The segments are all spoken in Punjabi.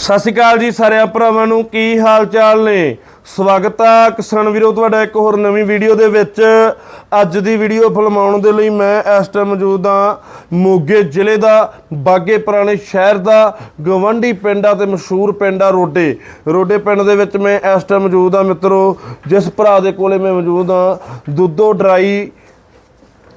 ਸਤਿ ਸ਼੍ਰੀ ਅਕਾਲ ਜੀ ਸਾਰਿਆਂ ਭਰਾਵਾਂ ਨੂੰ, ਕੀ ਹਾਲ ਚਾਲ ਨੇ? ਸਵਾਗਤ ਆ ਕਿਸਾਨ ਵੀਰੋ, ਤੁਹਾਡਾ ਇੱਕ ਹੋਰ ਨਵੀਂ ਵੀਡੀਓ ਦੇ ਵਿੱਚ। ਅੱਜ ਦੀ ਵੀਡੀਓ ਫਿਲਮਾਉਣ ਦੇ ਲਈ ਮੈਂ ਇਸ ਟਾਈਮ ਮੌਜੂਦ ਹਾਂ, ਮੋਗੇ ਜ਼ਿਲ੍ਹੇ ਦਾ, ਬਾਗੇ ਪੁਰਾਣੇ ਸ਼ਹਿਰ ਦਾ ਗਵੰਡੀ ਪਿੰਡ ਆ ਤੇ ਮਸ਼ਹੂਰ ਪਿੰਡ ਆ ਰੋਡੇ। ਰੋਡੇ ਪਿੰਡ ਦੇ ਵਿੱਚ ਮੈਂ ਇਸ ਟਾਈਮ ਮੌਜੂਦ ਹਾਂ ਮਿੱਤਰੋ, ਜਿਸ ਭਰਾ ਦੇ ਕੋਲੇ ਮੈਂ ਮੌਜੂਦ ਹਾਂ। ਦੁੱਧੋ ਡਰਾਈ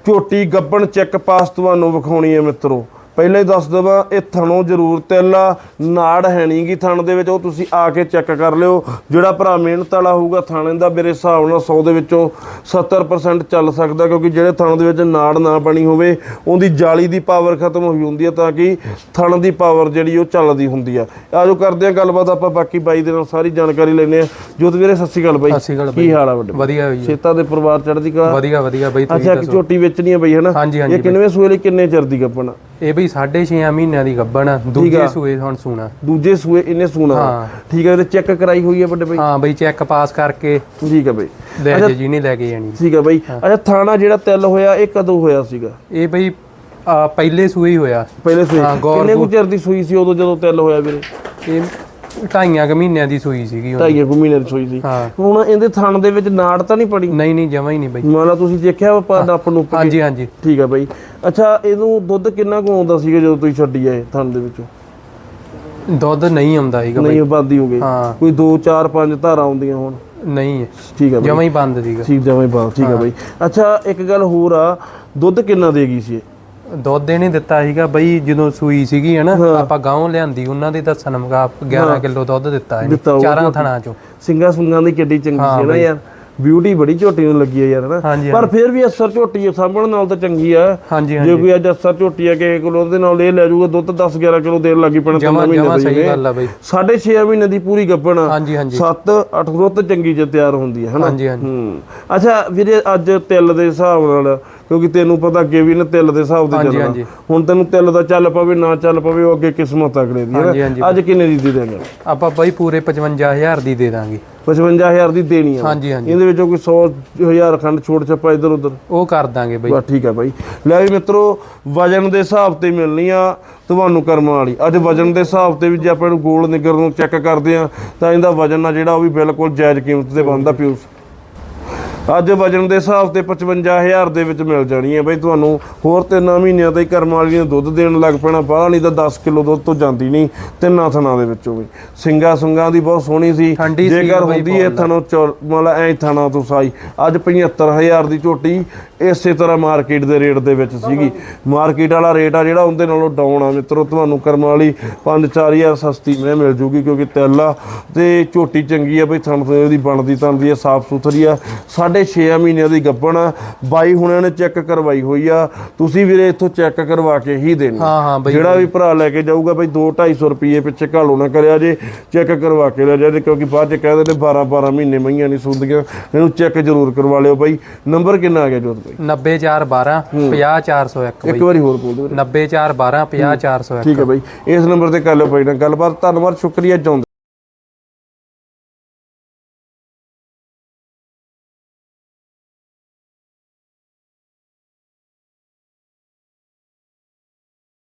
ਝੋਟੀ ਗੱਬਣ ਚੈੱਕ ਪਾਸ ਤੁਹਾਨੂੰ ਵਿਖਾਉਣੀ ਹੈ ਮਿੱਤਰੋ। ਪਹਿਲੇ ਹੀ ਦੱਸ ਦਵਾਂ ਇਹ ਥਣੋਂ ਜ਼ਰੂਰ ਤਿਲ ਆ। ਨਾੜ ਹੈ ਨਹੀਂਗੀ ਥਣ ਦੇ ਵਿੱਚ ਉਹ ਤੁਸੀਂ ਆ ਕੇ ਚੈੱਕ ਕਰ ਲਿਓ। ਜਿਹੜਾ ਭਰਾ ਮਿਹਨਤ ਵਾਲਾ ਹੋਊਗਾ ਥਣ ਦਾ ਮੇਰੇ ਹਿਸਾਬ ਨਾਲ 100 ਦੇ ਵਿੱਚੋਂ 70% ਚੱਲ ਸਕਦਾ ਕਿਉਂਕਿ ਜਿਹੜੇ ਥਣ ਦੇ ਵਿੱਚ ਨਾੜ ਨਾ ਬਣੀ ਹੋਵੇ ਉਹਦੀ ਜਾਲੀ ਦੀ ਪਾਵਰ ਖਤਮ ਹੋਈ ਹੁੰਦੀ ਹੈ ਤਾਂ ਕਿ ਥਣ ਦੀ ਪਾਵਰ ਜਿਹੜੀ ਉਹ ਚੱਲਦੀ ਹੁੰਦੀ ਆ। ਆਜੋ ਕਰਦੇ ਆ ਗੱਲਬਾਤ ਆਪਾਂ ਬਾਕੀ ਬਾਈ ਦੇ ਨਾਲ ਸਾਰੀ ਜਾਣਕਾਰੀ ਲੈਣੇ ਆ ਜੋਤ ਵੀਰੇ ਸਤਿ ਸ਼੍ਰੀ ਅਕਾਲ ਬਾਈ। ਸਤਿ ਸ਼੍ਰੀ ਅਕਾਲ ਕੀ ਹਾਲ ਆ ਵੱਡੇ? ਵਧੀਆ ਜੀ। ਸੇਤਾ ਦੇ ਪਰਿਵਾਰ ਚੜ੍ਹਦੀ ਕਲਾ? ਵਧੀਆ ਵਧੀਆ ਬਈ ਤੁਸੀਂ ਅੱਛਾ ਕਿ ਝੋਟੀ ਵੇਚਣੀ ਹੈ ਬਈ ਹਨਾ ਇਹ ਕਿੰਨਵੇਂ ਸੂਏ ਲਈ ਕਿੰਨੇ ਚਿਰ ਦੀ ਗੱਪਣ? ਆ? ਇਹ ਬਈ 6.5 ਮਹੀਨਿਆਂ ਦੀ ਗੱਬਣ ਆ। ਦੂਜੇ ਸੂਏ ਹੁਣ ਸੂਣਾ। ਦੂਜੇ ਸੂਏ ਇਹਨੇ ਸੂਣਾ। ਹਾਂ। ਠੀਕ ਹੈ ਤੇ ਚੈੱਕ ਕਰਾਈ ਹੋਈ ਹੈ ਵੱਡੇ ਬਈ। ਹਾਂ ਬਈ ਚੈੱਕ ਪਾਸ ਕਰਕੇ ਠੀਕ ਹੈ ਬਈ। ਲੈ ਜੇ ਜੀ ਨਹੀਂ ਲੈ ਕੇ ਜਾਣੀ। ਠੀਕ ਹੈ ਬਈ। ਅੱਛਾ ਥਾਣਾ ਜਿਹੜਾ ਤਿਲ ਹੋਇਆ ਇਹ ਕਦੋਂ ਹੋਇਆ ਸੀਗਾ? ਇਹ ਬਈ ਆ, ਪਹਿਲੇ ਸੂਏ ਹੀ ਹੋਇਆ। ਪਹਿਲੇ ਸੂਏ। ਹਾਂ, ਗੌਰ ਕਿੰਨੇ ਕੁ ਚਿਰ ਦੀ ਸੂਈ ਸੀ ਉਦੋਂ ਜਦੋਂ ਤਿਲ ਹੋਇਆ ਵੀਰੇ? ਇਹ ਢਾਈਆਂ ਕੁ ਮਹੀਨਿਆਂ ਦੀ ਸੂਈ ਸੀਗੀ ਉਹ। ਢਾਈਆਂ ਕੁ ਮਹੀਨੇ ਦੀ ਸੂਈ ਸੀ। ਹਾਂ। ਹੁਣ ਇਹਦੇ ਥਣ ਦੇ ਵਿੱਚ ਨਾੜ ਤਾਂ ਨਹੀਂ ਪੜੀ? ਨਹੀਂ ਨਹੀਂ ਜਮਾ ਹੀ ਨਹੀਂ ਬਈ। ਮੰਨ ਤੁਸੀਂ ਦੇਖਿਆ ਵਾ ਨੱਪ ਨੂੰ ਹਾਂਜੀ ਹਾਂਜੀ। ਠੀਕ ਹੈ ਬਈ। ਅੱਛਾ ਇਹਨੂੰ ਦੁੱਧ ਕਿੰਨਾ ਕੁ ਆਉਂਦਾ ਸੀਗਾ ਜਦੋਂ ਤੁਸੀਂ ਛੱਡੀ ਆ ਇਹ ਥਣ ਦੇ ਵਿੱਚੋਂ? ਦੁੱਧ ਨਹੀਂ ਆਉਂਦਾ ਹੈਗਾ ਬਈ। ਨਹੀਂ ਆਬਾਦੀ ਹੋ ਗਈ ਹਾਂ। ਕੋਈ 2 4 5 ਧਾਰਾਂ ਆਉਂਦੀਆਂ ਹੁਣ। ਨਹੀਂ। ਠੀਕ ਹੈ ਬਈ। ਜਮਾ ਹੀ ਬੰਦ ਸੀਗਾ। ਠੀਕ ਜਮਾਂ ਹੀ ਬਾਤ ਠੀਕ ਹੈ। ਬਈ। ਅੱਛਾ ਇੱਕ ਗੱਲ ਹੋਰ ਆ। ਦੁੱਧ ਕਿੰਨਾ ਦੇਗੀ ਸੀ ਇਹ? ਦੁੱਧ ਇਹਨੇ ਦਿੱਤਾ ਸੀਗਾ ਬਈ ਜਦੋਂ ਸੂਈ ਸੀਗੀ ਹਨਾ ਆਪਾਂ ਗਾਉਂ ਲਿਆਂਦੀ ਉਹਨਾਂ ਦੇ ਦੱਸਣ ਮੁਕਾਬ 11 ਕਿਲੋ ਦੁੱਧ ਦਿੱਤਾ ਇਹਨੇ ਦਿੱਤਾ ਚਾਰਾਂ ਥਣਾਂ ਚੋਂ। ਸਿੰਗਾ ਸੁੰਗਾਂ ਦੀ ਕਿੱਡੀ ਚੰਗੀ ਸੀ ਨਾ ਯਾਰ। ਬਿਊਟੀ ਬੜੀ ਝੋਟੀ ਨੂੰ ਲੱਗੀ ਆ ਯਾਰ ਹਨਾ? ਪਰ ਫਿਰ ਵੀ ਅਸਰ ਝੋਟੀ ਆ ਸਾਂਭਣ ਨਾਲ ਤਾਂ ਚੰਗੀ ਆ। ਜੇ ਕੋਈ ਅੱਜ ਅਸਰ ਝੋਟੀ ਆ ਕਿਸੇ ਕੋਲ ਉਹਦੇ ਨਾਲ ਇਹ ਲੈ ਜਾਊਗਾ ਦੁੱਧ 10 11 ਕਿਲੋ ਦੇਣ ਲੱਗੀ ਪੈਣਾ ਜਮਾ ਮਹੀਨੇ ਦੀ ਸਹੀ ਗੱਲ ਆ ਬਈ। ਸਾਢੇ 6 ਮਹੀਨੇ ਦੀ ਪੂਰੀ ਗੱਭਣ ਆ ਹਾਂਜੀ ਹਾਂਜੀ। 7 8 ਰੁੱਤ ਚੰਗੀ ਜੇ ਤਿਆਰ ਹੁੰਦੀ ਹੈ ਹਨਾ? ਹਾਂਜੀ ਅੱਛਾ ਵੀਰੇ ਅੱਜ ਤਿਲ ਦੇ ਹਿਸਾਬ ਨਾਲ ਕਿਉਂਕਿ ਤੈਨੂੰ ਪਤਾ ਅੱਗੇ ਵੀ ਨਾ ਤਿਲ ਦੇ ਹਿਸਾਬ ਤੇ ਚੱਲਣਾ। ਹੁਣ ਤੈਨੂੰ ਤਿਲ ਦਾ ਚੱਲ ਪਵੇ ਨਾ ਚੱਲ ਪਵੇ ਉਹ ਅੱਗੇ ਕਿਸਮਤ ਅਗਲੇ ਦੀ ਹੈ। ਅੱਜ ਕਿੰਨੇ ਦੀ ਦੇ ਦੇਗਾ ਆਪਾਂ ਬਈ ਪੂਰੇ 55000 ਦੀ ਦੇ ਦਾਂਗੇ। 55000 ਦੀ ਦੇਣੀ ਆ ਹਾਂਜੀ ਹਾਂਜੀ। ਇਹਦੇ ਵਿੱਚੋਂ ਕੋਈ 100000 ਖੰਡ ਛੋਟ ਛੱਪਾ ਇਧਰ ਉਧਰ। ਉਹ ਕਰ ਦਾਂਗੇ ਬਈ। ਬਸ ਠੀਕ ਆ ਬਾਈ। ਲੈ ਵੀ ਮਿੱਤਰੋ ਵਜਨ ਦੇ ਹਿਸਾਬ ਤੇ ਮਿਲਣੀ ਆ ਤੁਹਾਨੂੰ ਕਰਮਾਂ ਵਾਲੀ। ਅੱਜ ਵਜਨ ਦੇ ਹਿਸਾਬ ਤੇ ਵੀ ਜੇ ਆਪਾਂ ਇਹਨੂੰ ਗੋਲ ਨਿਗਰ ਨੂੰ ਚੈੱਕ ਕਰਦੇ ਆ ਤਾਂ ਇਹਦਾ ਵਜਨ ਆ ਜਿਹੜਾ ਉਹ ਵੀ ਬਿਲਕੁਲ ਜਾਇਜ਼ ਕੀਮਤ ਤੇ ਬਣਦਾ ਪਿਊਸ ਅੱਜ ਵਜਨ ਦੇ ਹਿਸਾਬ ਤੇ 55000 ਦੇ ਵਿੱਚ ਮਿਲ ਜਾਣੀ ਹੈ ਬਈ ਤੁਹਾਨੂੰ ਹੋਰ ਤਿੰਨ ਮਹੀਨਿਆਂ ਤਾਈਂ ਕਰਮ ਵਾਲੀ ਨੇ ਦੁੱਧ ਦੇਣ ਲੱਗ ਪੈਣਾ ਬਾਹਲਾ ਨਹੀਂ ਤਾਂ 10 ਕਿਲੋ ਦੁੱਧ ਤੋਂ ਜਾਂਦੀ ਨਹੀਂ ਤਿੰਨਾਂ ਥਣਾ ਦੇ ਵਿੱਚੋਂ ਵੀ। ਸਿੰਗਾ ਸੁੰਗਾ ਦੀ ਬਹੁਤ ਸੋਹਣੀ ਸੀ। ਜੇਕਰ ਹੁੰਦੀ ਹੈ ਥਣੋਂ ਮਤਲਬ ਐ ਥਣਾ ਤੋਂ ਸਾਈ। ਅੱਜ 75000 ਦੀ ਝੋਟੀ ਇਸੇ ਤਰ੍ਹਾਂ ਮਾਰਕੀਟ ਦੇ ਰੇਟ ਦੇ ਵਿੱਚ ਸੀਗੀ। ਮਾਰਕੀਟ ਵਾਲਾ ਰੇਟ ਆ ਜਿਹੜਾ ਉਹਦੇ ਨਾਲੋਂ ਡਾਊਨ ਆ ਮਿੱਤਰੋ ਤੁਹਾਨੂੰ ਕਰਮ ਵਾਲੀ 5-4000 ਸਸਤੀ ਮੈਂ ਮਿਲ ਜੂਗੀ ਕਿਉਂਕਿ ਤਿਲ ਤੇ ਝੋਟੀ ਚੰਗੀ ਆ ਬਈ ਥਣ ਤੋਂ ਉਹਦੀ ਬਣਦੀ ਤਣਦੀ ਆ। ਸਾਫ਼ ਸੁਥਰੀ ਆ ਸਾਢੇ 6 ਮਹੀਨਿਆਂ ਦੀ ਗੱਭਣ ਆ ਬਾਈ ਹੁਣਿਆਂ ਨੇ ਚੈੱਕ ਕਰਵਾਈ ਹੋਈ ਆ। ਤੁਸੀਂ ਵੀਰੇ ਇੱਥੋਂ ਚੈੱਕ ਕਰਵਾ ਕੇ ਹੀ ਦੇਣੀ। ਹਾਂ ਹਾਂ ਬਈ। ਜਿਹੜਾ ਵੀ ਭਰਾ ਲੈ ਕੇ ਜਾਊਗਾ ਬਈ 2-250 ਰੁਪਏ ਪਿੱਛੇ ਘਾਲੋ ਨਾ ਕਰਿਆ ਜੇ। ਚੈੱਕ ਕਰਵਾ ਕੇ ਲੈ ਜਾ ਜੇ ਕਿਉਂਕਿ ਬਾਅਦ ਚ ਕਹਿੰਦੇ ਨੇ 12-12 ਮਹੀਨੇ ਮਈਆਂ ਨਹੀਂ ਸੁੰਦੀਆਂ। ਇਹਨੂੰ ਚੈੱਕ ਜ਼ਰੂਰ ਕਰਵਾ ਲਿਓ ਬਾਈ। ਨੰਬਰ ਕਿੰਨਾ ਆ ਗਿਆ ਜੋਤ ਬਾਈ? 90412 50401 ਇੱਕ ਵਾਰੀ ਹੋਰ ਬੋਲ ਦਿਓ 90412 50401 ਠੀਕ ਹੈ ਬਾਈ। ਇਸ ਨੰਬਰ ਤੇ ਕਰ ਲਿਓ ਬਾਈ ਨਾਲ ਗੱਲਬਾਤ। ਧੰਨਵਾਦ ਸ਼ੁਕਰੀਆ ਚਾਹੁੰਦੇ